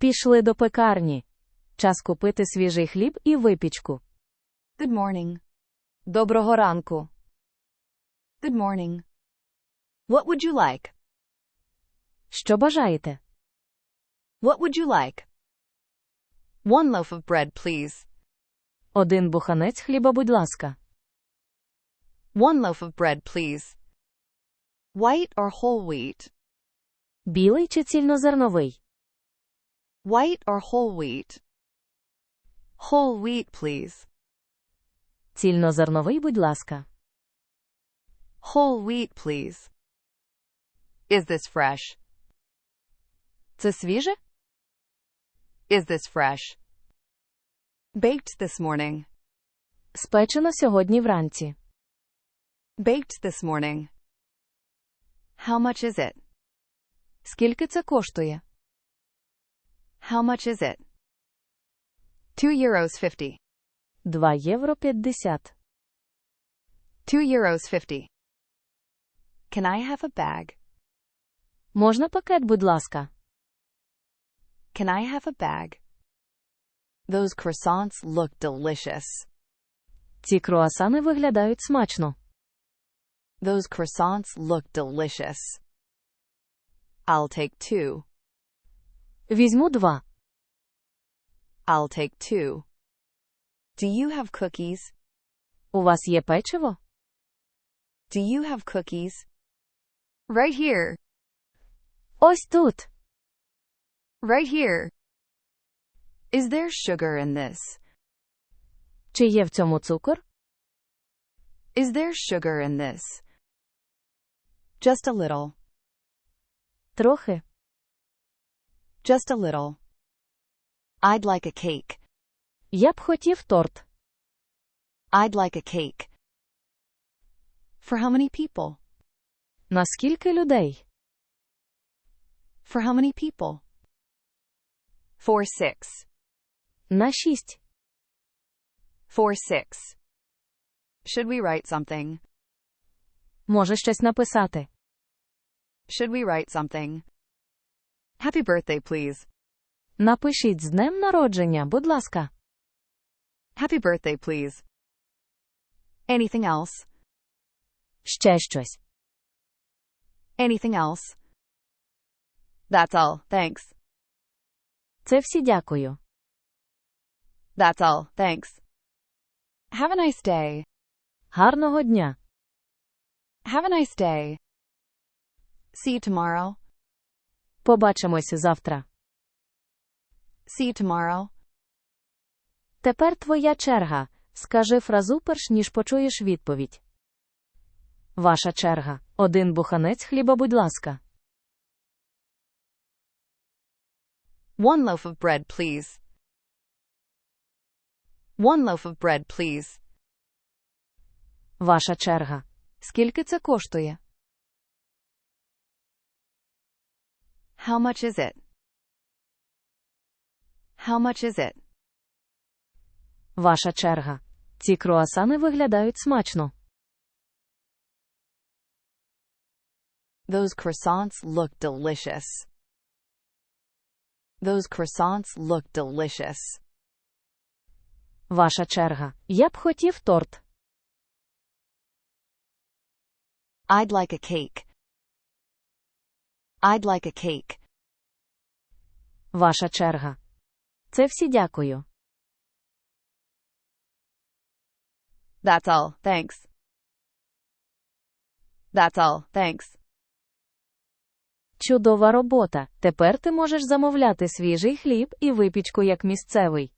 Пішли до пекарні. Час купити свіжий хліб і випічку. Good morning. Доброго ранку. Good morning. What would you like? Що бажаєте? What would you like? One loaf of bread, please. Один буханець хліба, будь ласка. One loaf of bread, please. White or whole wheat? Білий чи цільнозерновий? White or whole wheat? Whole wheat, please. Цільнозерновий, будь ласка. Whole wheat, please. Is this fresh? Це свіже? Is this fresh? Baked this morning. Спечено сьогодні вранці. Baked this morning. How much is it? Скільки це коштує? How much is it? 2 euros 50. 2 євро 50. 2 euros 50. Can I have a bag? Можна пакет, будь ласка? Can I have a bag? Those croissants look delicious. Ці круасани виглядають смачно. Those croissants look delicious. I'll take two. Візьму два. I'll take two. Do you have cookies? У вас є печиво? Do you have cookies? Right here. Ось тут. Right here. Is there sugar in this? Чи є в цьому цукор? Is there sugar in this? Just a little. Трохи. Just a little. I'd like a cake. Я б хотів торт. I'd like a cake. For how many people? На скільки людей? For how many people? For six. На шість. For six. Should we write something? Може щось написати. Should we write something? Happy birthday, please. Напишіть з днем народження, будь ласка. Happy birthday, please. Anything else? Ще щось. Anything else? That's all, thanks. Це всі дякую. That's all, thanks. Have a nice day. Гарного дня. Have a nice day. See you tomorrow. Побачимося завтра. See you tomorrow. Тепер твоя черга. Скажи фразу перш ніж почуєш відповідь. Ваша черга. Один буханець хліба, будь ласка. One loaf of bread, please. One loaf of bread, please. Ваша черга. Скільки це коштує? How much is it? How much is it? Ваша черга. Ці круасани виглядають смачно. Those croissants look delicious. Those croissants look delicious. Ваша черга. Я б хотів торт. I'd like a cake. I'd like a cake. Ваша черга. Це всі дякую. That's all, thanks. That's all, thanks. Чудова робота. Тепер ти можеш замовляти свіжий хліб і випічку як місцевий.